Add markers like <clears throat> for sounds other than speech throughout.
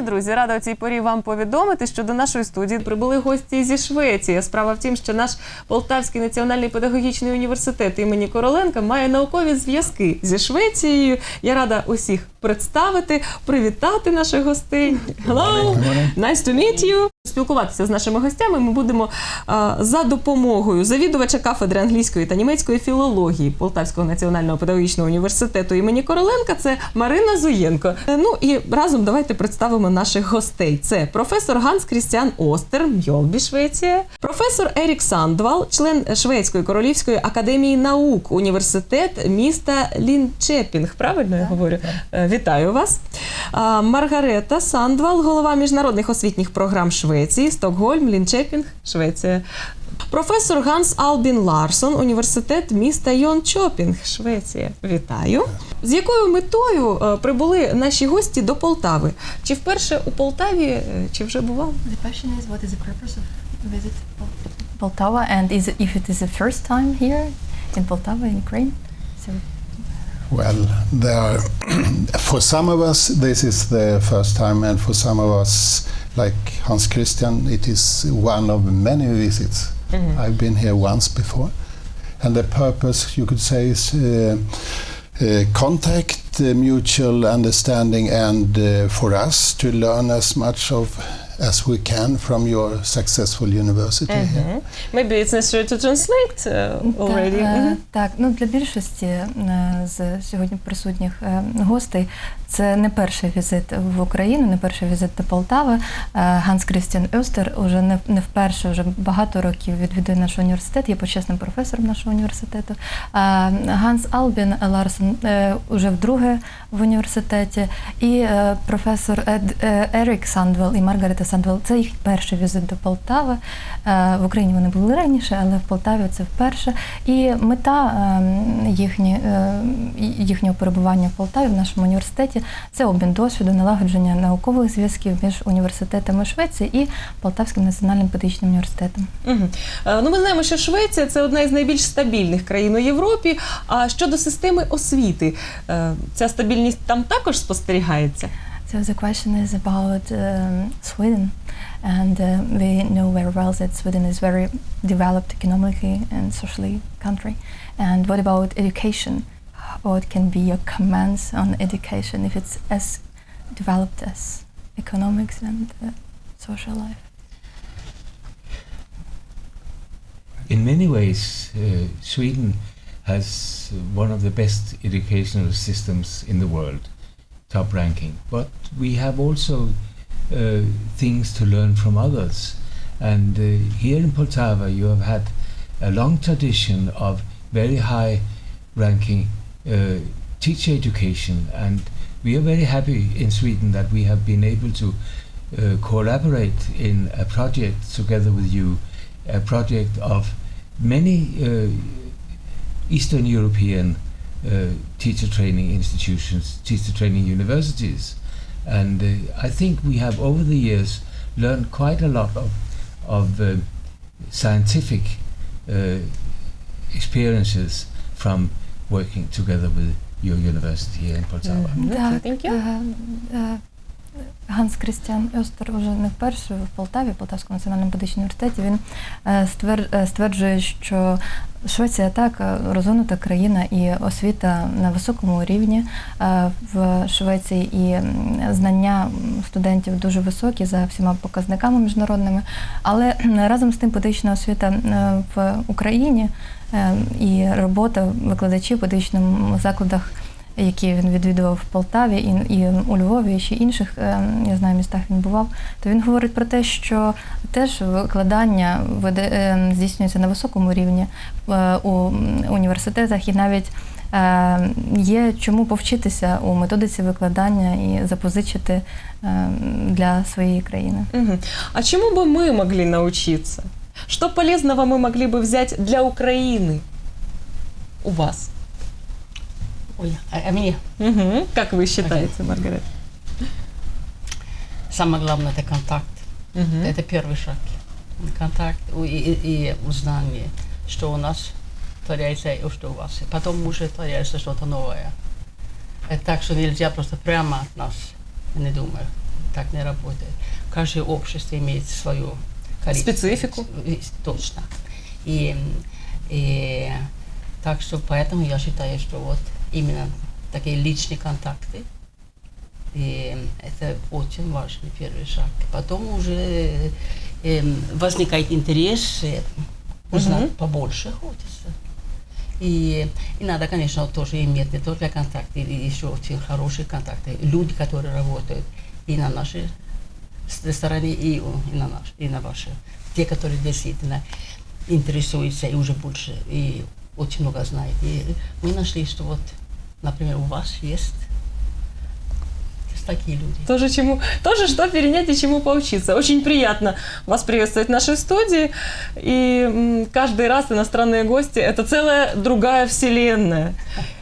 Друзі, рада у цій порі вам повідомити, що до нашої студії прибули гості зі Швеції. Справа в тім, що наш Полтавський національний педагогічний університет імені Короленка має наукові зв'язки зі Швецією. Я рада усіх представити, привітати наших гостей. Hello! Nice to meet you! Спілкуватися з нашими гостями ми будемо а, за допомогою завідувача кафедри англійської та німецької філології Полтавського національного педагогічного університету імені Короленка. Це Марина Зуєнко. Е, Ну і разом давайте представимо наших гостей. Це професор Ганс Крістіан Остер, Мьолбі, Швеція, професор Ерік Сандвал, член Шведської королівської академії наук, університет міста Лінчепінг. Правильно я говорю? Вітаю вас. Маргарета Сандвал, голова міжнародних освітніх програм Швеції, Стокгольм, Лінчепінг, Швеція. Професор Ганс Албін Ларсон, університет міста Йончопінг, Швеція. Вітаю. З якою метою е, прибули наші гості до Полтави? Чи вперше у Полтаві, е, чи вже бував? The question is, what is the purpose of visit Pol- Poltava, and is if it is the first time here in Poltava, in Ukraine? So, Well, there are, <clears throat> for some of us, this is the first time, and for some of us, like Hans Christian, it is one of many visits. I've been here once before, and the purpose, you could say, is uh, uh, contact, uh, mutual understanding, and uh, for us to learn as much of as we can from your successful university here. Maybe it's necessary to translate uh, already. Та, е, Мгм. Так, ну для більшості е, з сьогодні присутніх е, гостей це не перший візит в Україну, не перший візит до Полтави. Е, Ганс Крістіан Остер уже не, не вперше, вже багато років відвідує наш університет, є почесним професором нашого університету. Ганс Албін Ларсен уже вдруге в університеті, і професор Ед, Ерік Сандвел і Маргарета Сандвел це їх перший візит до Полтави. Е, В Україні вони були раніше, але в Полтаві це вперше. І мета е, їхні, е, їхнього перебування в Полтаві в нашому університеті це обмін досвіду, налагодження наукових зв'язків між університетами Швеції і Полтавським національним педагогічним університетом. Е, Ну, ми знаємо, що Швеція це одна із найбільш стабільних країн у Європі. А щодо системи освіти, ця стабільність там також спостерігається. So the question is about um, Sweden, and uh, we know very well that Sweden is very developed economically and socially country. And what about education? What can be your comments on education if it's as developed as economics and uh, social life? In many ways, uh, Sweden has one of the best educational systems in the world, top ranking. But we have also uh, things to learn from others. And uh, here in Poltava, you have had a long tradition of very high ranking uh, teacher education. And we are very happy in Sweden that we have been able to uh, collaborate in a project together with you, a project of many uh, Eastern European uh, teacher training institutions, teacher training universities. And uh, I think we have over the years learned quite a lot of, of uh, scientific uh, experiences from working together with your university here in Portugal. Mm -hmm. Thank you. Uh, uh, Ганс Крістіан Остер уже не вперше в Полтаві, в Полтавському національному педагогічному університеті. Він е, е, стверджує, що Швеція так е, розвинута країна і освіта на високому рівні в Швеції, і знання студентів дуже високі за всіма показниками міжнародними. Але разом з тим педагогічна освіта в Україні і робота викладачів в педагогічних закладах які він відвідував в Полтаві і, і у Львові, і ще інших, е, я знаю, містах він бував, то він говорить про те, що теж викладання веде, е, здійснюється на високому рівні е, у університетах і навіть е, є чому повчитися у методиці викладання і запозичити е, для своєї країни. Мгм. А чему бы мы могли научиться? Что полезного мы могли бы взять для Украины у вас? Ой, а, а мне Мгм. Как вы считаете, Маргарет? самое главное это контакт. Мгм. Это первый шаг. Контакт и, и, и узнание, что у нас творяется и что у вас. И потом уже творяется что-то новое. Это так, что нельзя просто прямо от нас, я не думаю. так не работает. Каждое общество имеет свою характеристику. Специфику. Точно. И, и так что поэтому я считаю, что вот именно такие личные контакты, и это очень важный первый шаг. Потом уже эм, возникает интерес, э, узнать Мгм. побольше хочется. И, и надо, конечно, тоже иметь не только контакты, и еще очень хорошие контакты. Люди, которые работают и на нашей с- стороне, и, и на наш, и на вашей. Те, которые действительно интересуются и уже больше, и очень много знают. И мы нашли, что вот, например, у вас есть, есть такие люди. Тоже, чему, тоже что перенять и чему поучиться. Очень приятно вас приветствовать в нашей студии. И м, каждый раз иностранные гости – это целая другая вселенная.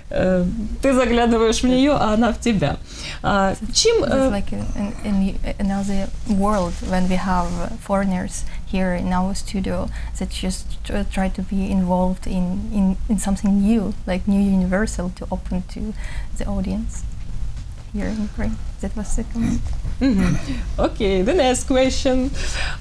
Э, Ты заглядываешь в нее, а она в тебя. А, Чем... It's э, like in, in another world when we have uh, foreigners here in our studio that just tr- try to be involved in, in, in something new, like new universal to open to the audience here in Ukraine. That was the comment. Мгм. Окей, the next question.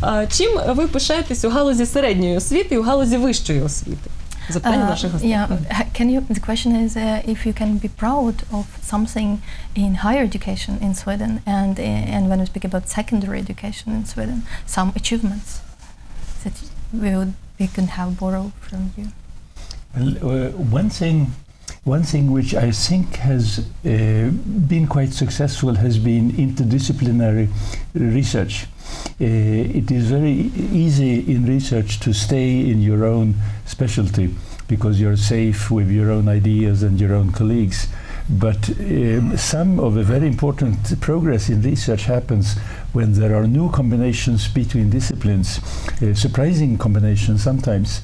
А, Чим ви пишаєтесь у галузі середньої освіти і у галузі вищої освіти? Запитання Uh, наших гостей. yeah, ha- can you? The question is uh, if you can be proud of something in higher education in Sweden, and uh, and when we speak about secondary education in Sweden, some achievements that we would we can have borrow from you. Well, uh, one thing, one thing which I think has uh, been quite successful has been interdisciplinary research. Uh, it is very easy in research to stay in your own specialty because you're safe with your own ideas and your own colleagues. But um, some of the very important progress in research happens when there are new combinations between disciplines, uh, surprising combinations sometimes.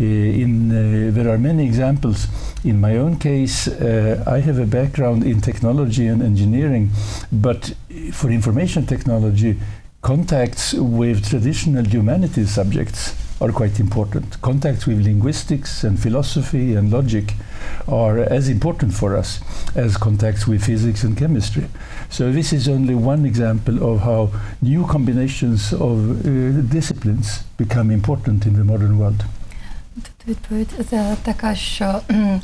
Uh, in, uh, there are many examples. In my own case, uh, I have a background in technology and engineering, but for information technology, contacts with traditional humanities subjects are quite important. Contacts with linguistics and philosophy and logic are as important for us as contacts with physics and chemistry. So this is only one example of how new combinations of uh, disciplines become important in the modern world. Тут відповідь е, така, що кхм, <clears throat> на-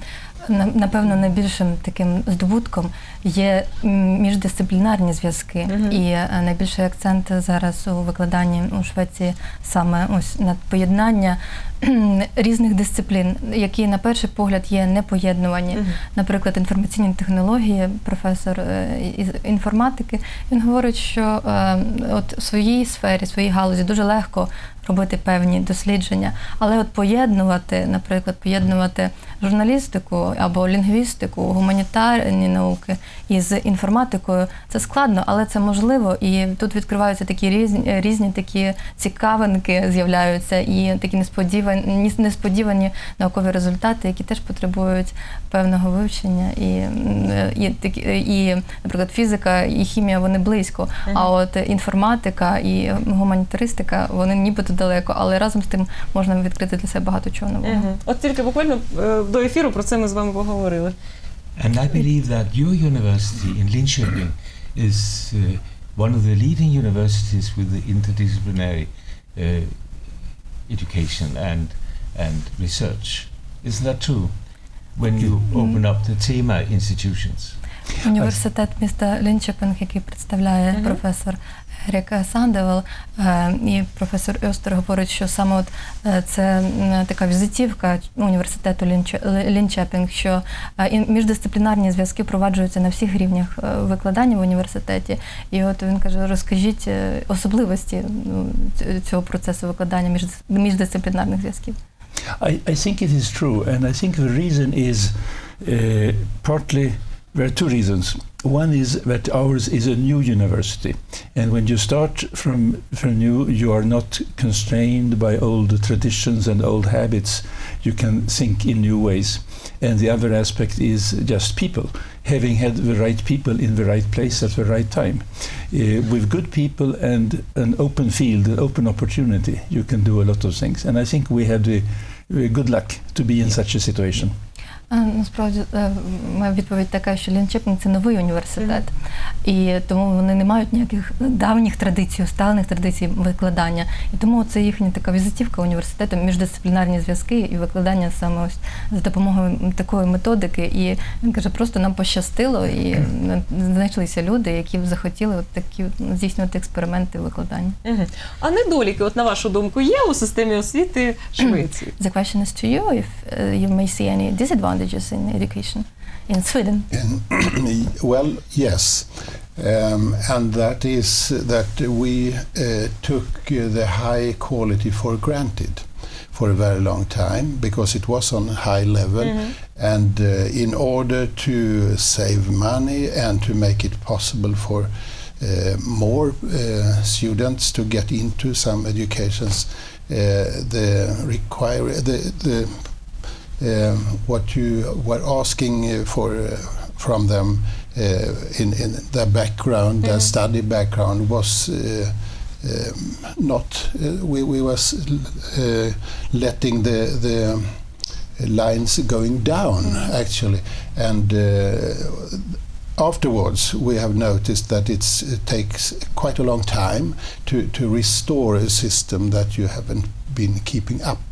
напевно найбільшим таким здобутком є міждисциплінарні зв'язки, Мгм. і е, найбільший акцент зараз у викладанні у Швеції саме ось на поєднання <clears throat> різних дисциплін, які на перший погляд є непоєднувані. Наприклад, інформаційні технології, професор е, із інформатики, він говорить, що е, от в своїй сфері, в своїй галузі дуже легко робити певні дослідження, але от поєднувати, наприклад, поєднувати журналістику або лінгвістику, гуманітарні науки із інформатикою, це складно, але це можливо. І тут відкриваються такі різні, різні такі цікавинки, з'являються і такі несподівані, несподівані наукові результати, які теж потребують певного вивчення. І, і, і наприклад, фізика і хімія вони близько. А от інформатика і гуманітаристика вони нібито далеко, але разом з тим можна відкрити для себе багато чого нового. Мгм. От тільки буквально е, до ефіру про це ми з вами поговорили. And I believe that your university in Linköping is uh, one of the leading universities with the interdisciplinary uh, education and and research. Isn't that true? When you open up the TEMA institutions. Університет міста Лінчепинг, який представляє Мгм. професор Ерік Сандевел, е, і професор Остер говорить, що саме от е, це така візитівка університету Лінче- Лінчепінг, що е, міждисциплінарні зв'язки впроваджуються на всіх рівнях викладання в університеті. І от він каже: розкажіть особливості ну, цього процесу викладання міждис- міждисциплінарних зв'язків. I, I think it is true, and I think the reason is uh, partly there are two reasons. One is that ours is a new university, and when you start from from new, you are not constrained by old traditions and old habits. You can think in new ways. And the other aspect is just people, having had the right people in the right place at the right time. Uh, with good people and an open field, an open opportunity, you can do a lot of things. And I think we had the uh, good luck to be in such a situation. Е, Насправді е, моя відповідь така, що Лінчепінг це новий університет, і тому вони не мають ніяких давніх традицій, усталених традицій викладання. І тому це їхня така візитівка університету, міждисциплінарні зв'язки і викладання саме ось за допомогою такої методики. І він каже, просто нам пощастило, і е, знайшлися люди, які б захотіли от такі здійснювати експерименти викладання. А недоліки, от на вашу думку, є у системі освіти Швеції? <clears throat> The question is to you if uh, you may see any disadvantages in education in Sweden. <clears throat> Well, yes. Um, and that is that we uh, took the high quality for granted for a very long time because it was on a high level. And uh, in order to save money and to make it possible for uh, more uh, students to get into some educations, uh, the require the, the what you were asking uh, for uh, from them uh, in, in their background, their study background was uh, um, not. Uh, we we was uh, letting the the lines going down actually, and. Uh, Afterwards, we have noticed that it's, it takes quite a long time to, to restore a system that you haven't been keeping up.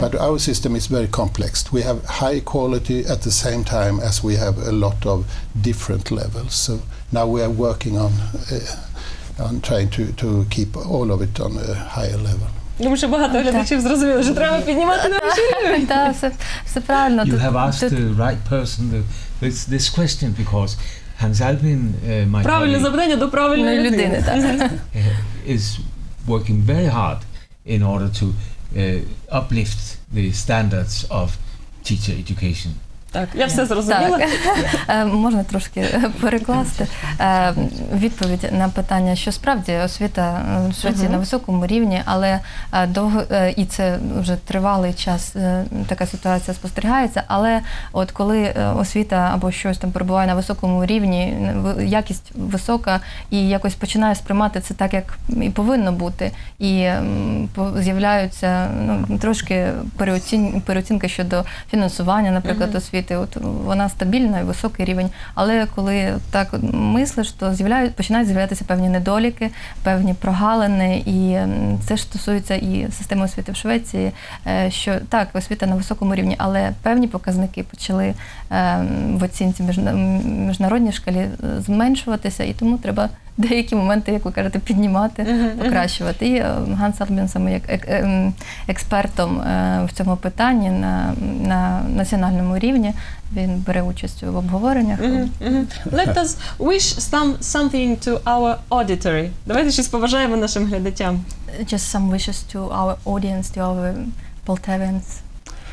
But our system is very complex. We have high quality at the same time as we have a lot of different levels. So now we are working on uh, on trying to, to keep all of it on a higher level. Думаю, що багато глядачів зрозуміли, що треба піднімати на вищий <laughs> рівень. Так, все, все правильно. You Тут- have asked тут- the right person the, this, this question because Hans Albin, uh, my Правильне colleague, запитання до правильної Ну, людини. людини, <laughs> так. uh, is working very hard in order to uh, uh, uplift the standards of teacher education. Так, я все зрозуміла. Так. Е, Можна трошки е, перекласти Е, відповідь на питання, що справді освіта в Швеції Мгм. на високому рівні, але довго і це вже тривалий час така ситуація спостерігається. Але от коли освіта або щось там перебуває на високому рівні, якість висока, і якось починає сприймати це так, як і повинно бути, і з'являються ну трошки переоцін... переоцінки щодо фінансування, наприклад, Мгм. Освіти. От вона стабільна і високий рівень. Але коли так мислиш, то з'являють починають з'являтися певні недоліки, певні прогалини, і це ж стосується і системи освіти в Швеції. е, Що так, освіта на високому рівні, але певні показники почали е, в оцінці міжна- міжнародній шкалі е, зменшуватися, і тому треба. Деякі моменти, як ви кажете, піднімати, покращувати. І е, Ганс Албін саме як ек- е, м, експертом е, в цьому питанні на, на національному рівні він бере участь в обговореннях. Let us wish some, something to our auditory. Давайте щось побажаємо нашим глядачам. Just some wishes to our audience, to our Poltavians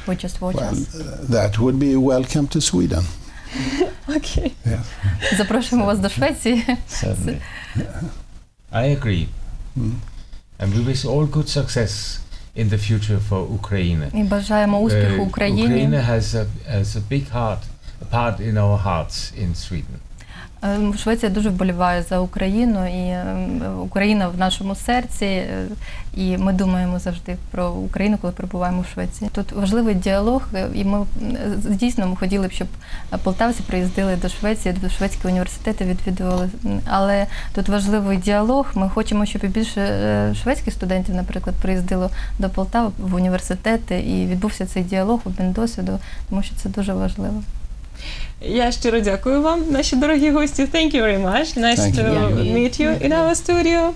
who just watch Well, us. uh, that would be welcome to Sweden. Окей. Запрошуємо вас до Швеції. Certainly. I agree. Mm. And we wish all good success in the future for Ukraine. І бажаємо успіху Uh, Україні. Ukraine has a, has a big heart, a part in our hearts in Sweden. Е, Швеція дуже вболіває за Україну, і е, Україна в нашому серці. е, І ми думаємо завжди про Україну, коли перебуваємо в Швеції. Тут важливий діалог, е, і ми е, дійсно ми хотіли б, щоб полтавці приїздили до Швеції, до шведські університети відвідували. Але тут важливий діалог. Ми хочемо, щоб і більше шведських студентів, наприклад, приїздило до Полтави в університети і відбувся цей діалог, обмін досвіду, тому що це дуже важливо. Я щиро дякую вам, наші дорогі гості. Thank you very much. Nice Thank to you. meet you in our studio.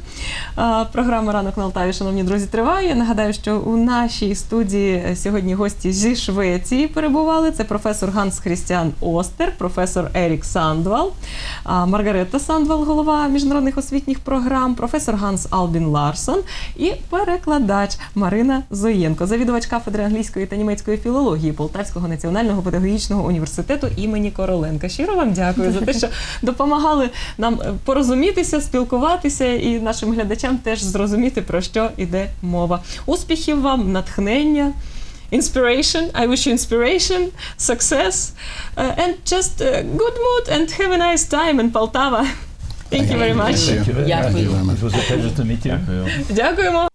А, Програма Ранок на Алтаві, шановні друзі, триває. Я нагадаю, що у нашій студії сьогодні гості зі Швеції перебували. Це професор Ганс Хрістіан Остер, професор Ерік Сандвал, а, Маргарета Сандвал, голова міжнародних освітніх програм, професор Ганс Албін Ларсон і перекладач Марина Зоєнко, завідувач кафедри англійської та німецької філології Полтавського національного педагогічного університету імені Короленка. Щиро вам дякую за те, що допомагали нам е, порозумітися, спілкуватися і нашим глядачам теж зрозуміти, про що йде мова. Успіхів вам, натхнення. Inspiration. I wish you inspiration, success, uh, and just uh, good mood and have a nice time in Poltava. Thank you very much. Thank you. Дякую. Thank you very much. It was a pleasure to meet you. Дякуємо.